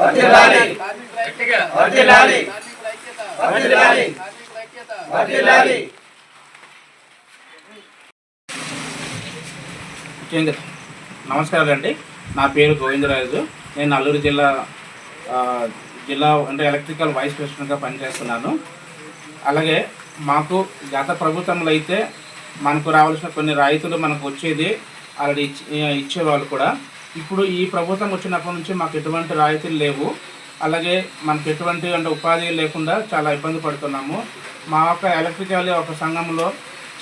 వర్ధిల్లాలి వర్ధిల్లాలి వర్ధిల్లాలి నమస్కారం అండి నా పేరు గోవిందరాజు. నేను అల్లూరు జిల్లా జిల్లా అంటే ఎలక్ట్రికల్ వైస్ ప్రెసిడెంట్గా పనిచేస్తున్నాను. అలాగే మాకు గత ప్రభుత్వంలో అయితే మనకు రావాల్సిన కొన్ని రాయితీలు మనకు వచ్చేది ఆల్రెడీ ఇచ్చి ఇచ్చేవాళ్ళు కూడా. ఇప్పుడు ఈ ప్రభుత్వం వచ్చినప్పటి నుంచి మాకు ఎటువంటి రాయితీలు లేవు. అలాగే మనకు ఎటువంటి అంటే ఉపాధి లేకుండా చాలా ఇబ్బంది పడుతున్నాము. మా యొక్క ఎలక్ట్రికల్ ఒక సంఘంలో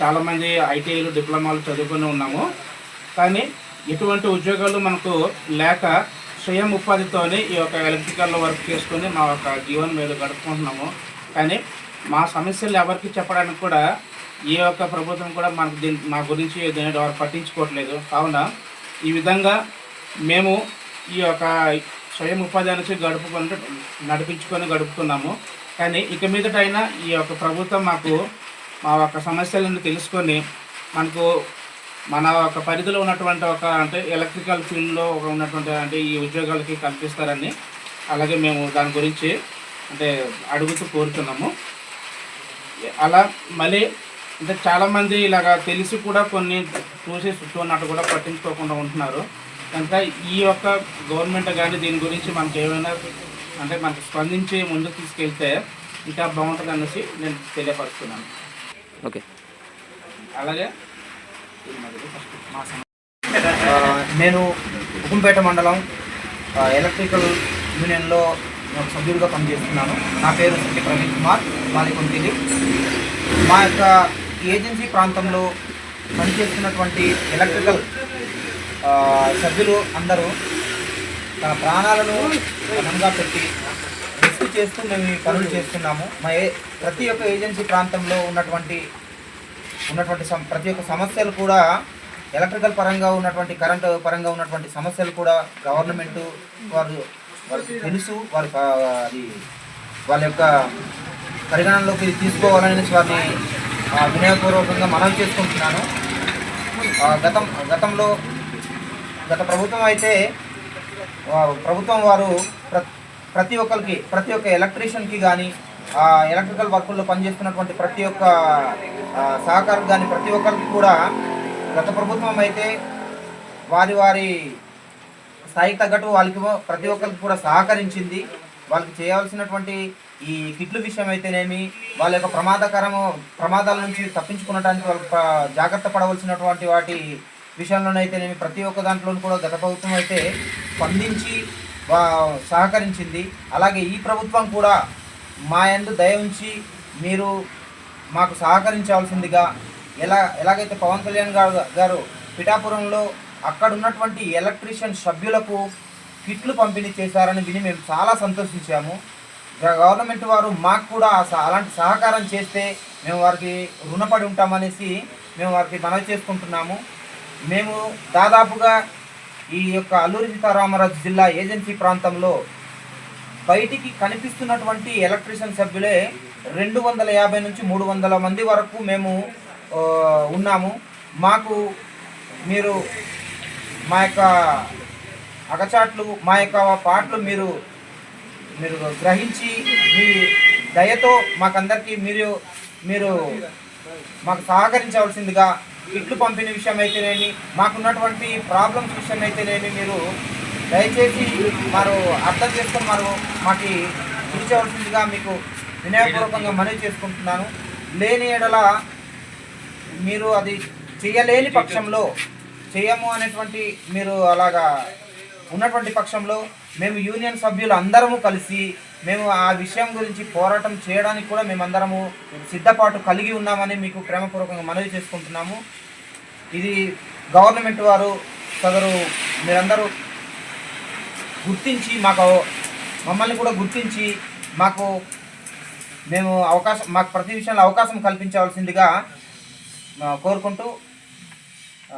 చాలామంది ఐటీఐలు డిప్లొమాలు చదువుకొని ఉన్నాము. కానీ ఎటువంటి ఉద్యోగాలు మనకు లేక స్వయం ఉపాధితోని ఈ యొక్క ఎలక్ట్రికల్లో వర్క్ చేసుకొని మా యొక్క జీవనం మీద గడుపుకుంటున్నాము. కానీ మా సమస్యలు ఎవరికి చెప్పడానికి కూడా ఏ యొక్క ప్రభుత్వం కూడా మనకు దీని మా గురించి దీని వారు పట్టించుకోవట్లేదు. కావున ఈ విధంగా మేము ఈ యొక్క స్వయం ఉపాధి అనేసి గడుపుకుంటూ నడిపించుకొని గడుపుతున్నాము. కానీ ఇక మీదటైనా ఈ యొక్క ప్రభుత్వం మాకు మా యొక్క సమస్యలను తెలుసుకొని మనకు మన ఒక పరిధిలో ఉన్నటువంటి ఒక అంటే ఎలక్ట్రికల్ ఫీల్డ్లో ఒక ఉన్నటువంటి అంటే ఈ ఉద్యోగాలకి కల్పిస్తారని అలాగే మేము దాని గురించి అంటే అడుగుతూ కోరుతున్నాము. అలా మళ్ళీ అంటే చాలామంది ఇలాగా తెలిసి కూడా కొన్ని చూసి చూన్నట్టు కూడా పట్టించుకోకుండా ఉంటున్నారు. కనుక ఈ యొక్క గవర్నమెంట్ కానీ దీని గురించి మనకి ఏమైనా అంటే మనకు స్పందించి ముందుకు తీసుకెళ్తే ఇంకా బాగుంటుంది అనేసి నేను తెలియపరుస్తున్నాను. ఓకే. అలాగే నేను ఉకుంపేట మండలం ఎలక్ట్రికల్ యూనియన్లో ఒక సభ్యుడిగా పనిచేస్తున్నాను. నా పేరు సత్య ప్రవీణ్ కుమార్ మాది కొంతిలి మా యొక్క ఏజెన్సీ ప్రాంతంలో పనిచేస్తున్నటువంటి ఎలక్ట్రికల్ సభ్యులు అందరూ తన ప్రాణాలను పణంగా పెట్టి రిస్క్ చేస్తూ మేము ఈ పనులు చేస్తున్నాము. మా ఏ ప్రతి ఒక్క ఏజెన్సీ ప్రాంతంలో ఉన్నటువంటి ఉన్నటువంటి ప్రతి ఒక్క సమస్యలు కూడా ఎలక్ట్రికల్ పరంగా ఉన్నటువంటి కరెంటు పరంగా ఉన్నటువంటి సమస్యలు కూడా గవర్నమెంట్ వారు వారికి తెలుసు. వారి అది వాళ్ళ యొక్క పరిగణనలోకి తీసుకోవాలని వారిని వినయపూర్వకంగా మనవి చేసుకుంటున్నాను. ఆ, గతం గతంలో గత ప్రభుత్వం అయితే ప్రభుత్వం వారు ప్ర ప్రతి ఒక్కరికి ప్రతి ఒక్క ఎలక్ట్రీషియన్కి కానీ ఎలక్ట్రికల్ వర్కుల్లో పనిచేస్తున్నటువంటి ప్రతి ఒక్క సహకారం కానీ ప్రతి ఒక్కరికి కూడా గత ప్రభుత్వం అయితే వారి వారి స్థాయికి తగ్గట్టు వాళ్ళకి ప్రతి ఒక్కరికి కూడా సహకరించింది. వాళ్ళకి చేయాల్సినటువంటి ఈ కిట్లు విషయం అయితేనేమి వాళ్ళ యొక్క ప్రమాదకరము ప్రమాదాల నుంచి తప్పించుకునడానికి వాళ్ళు జాగ్రత్త పడవలసినటువంటి వాటి విషయంలోనైతేనేమి ప్రతి ఒక్క దాంట్లోనూ కూడా గత ప్రభుత్వం అయితే స్పందించి సహకరించింది. అలాగే ఈ ప్రభుత్వం కూడా మా ఎందు దయ ఉంచి మీరు మాకు సహకరించాల్సిందిగా ఎలా ఎలాగైతే పవన్ కళ్యాణ్ గారు గారు పిఠాపురంలో అక్కడ ఉన్నటువంటి ఎలక్ట్రీషియన్ సభ్యులకు కిట్లు పంపిణీ చేశారని విని మేము చాలా సంతోషించాము. గవర్నమెంట్ వారు మాకు కూడా స- అలాంటి సహకారం చేస్తే మేము వారికి రుణపడి ఉంటామనేసి మేము వారికి మనవి చేసుకుంటున్నాము. మేము దాదాపుగా ఈ యొక్క అల్లూరి సీతారామరాజు జిల్లా ఏజెన్సీ ప్రాంతంలో బయటికి కనిపిస్తున్నటువంటి ఎలక్ట్రీషియన్ సభ్యులే రెండు వందల యాభై నుంచి మూడు వందల మంది వరకు మేము ఉన్నాము. మాకు మీరు మా యొక్క అగచాట్లు మా యొక్క పాటలు మీరు మీరు గ్రహించి మీ దయతో మాకందరికీ మీరు మీరు మాకు సహకరించవలసిందిగా ఇట్లు పంపిణీ విషయం అయితేనేమి మాకున్నటువంటి ప్రాబ్లమ్స్ విషయం అయితేనేమి మీరు దయచేసి మారు అర్థం చేసుకొని మరో మాకు తీర్చవలసిందిగా మీకు వినయపూర్వకంగా మనవి చేసుకుంటున్నాను. లేని ఎడల మీరు అది చేయలేని పక్షంలో చేయము అనేటువంటి మీరు అలాగా ఉన్నటువంటి పక్షంలో మేము యూనియన్ సభ్యులు అందరము కలిసి మేము ఆ విషయం గురించి పోరాటం చేయడానికి కూడా మేమందరము సిద్ధపాటు కలిగి ఉన్నామని మీకు ప్రేమపూర్వకంగా మనవి చేసుకుంటున్నాము. ఇది గవర్నమెంట్ వారు సదరు మీరందరూ గుర్తించి మాకు మమ్మల్ని కూడా గుర్తించి మాకు మేము అవకాశం మాకు ప్రతి విషయంలో అవకాశం కల్పించవలసిందిగా కోరుకుంటూ ఆ,